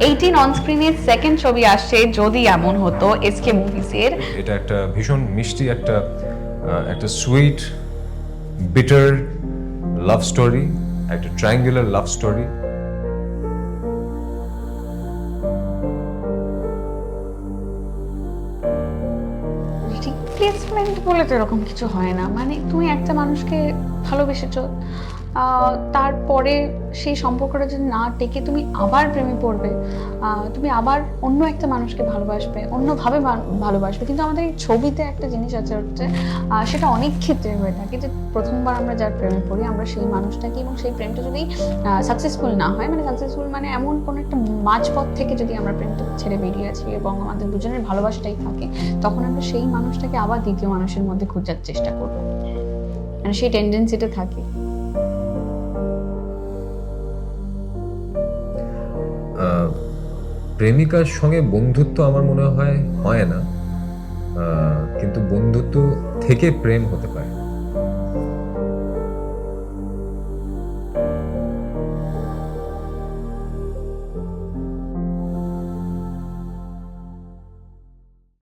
Eighteen on স্ক্রিনের second ছবি আসছে যদি এমন হতো এসকে মুভিজের এটা একটা ভীষণ মিষ্টি একটা একটা সুইট বিটার লাভ স্টোরি একটা ট্রায়াঙ্গুলার লাভ স্টোরি রিপ্লেসমেন্ট বলে তো এরকম কিছু হয় না। মানে তুমি একটা মানুষকে ভালোবেসেছো তারপরে সেই সম্পর্কটা যদি না টেকে তুমি আবার প্রেমে পড়বে তুমি আবার অন্য একটা মানুষকে ভালোবাসবে, অন্যভাবে ভালোবাসবে। কিন্তু আমাদের এই ছবিতে একটা জিনিস আছে হচ্ছে সেটা অনেক ক্ষেত্রে হয়ে থাকে যে প্রথমবার আমরা যার প্রেমে পড়ি, আমরা সেই মানুষটাকে এবং সেই প্রেমটা যদি সাকসেসফুল না হয় মানে সাকসেসফুল মানে এমন কোনো একটা মাঝপথ থেকে যদি আমরা প্রেমটা ছেড়ে বেরিয়ে আছি এবং আমাদের দুজনের ভালোবাসাটাই থাকে, তখন আমরা সেই মানুষটাকে আবার দ্বিতীয় মানুষের মধ্যে খোঁজার চেষ্টা করব। মানে সেই টেন্ডেন্সিটা থাকে। প্রেমিকার সঙ্গে বন্ধুত্ব আমার মনে হয় হয় না। কিন্তু বন্ধুত্ব থেকে প্রেম হতে পারে।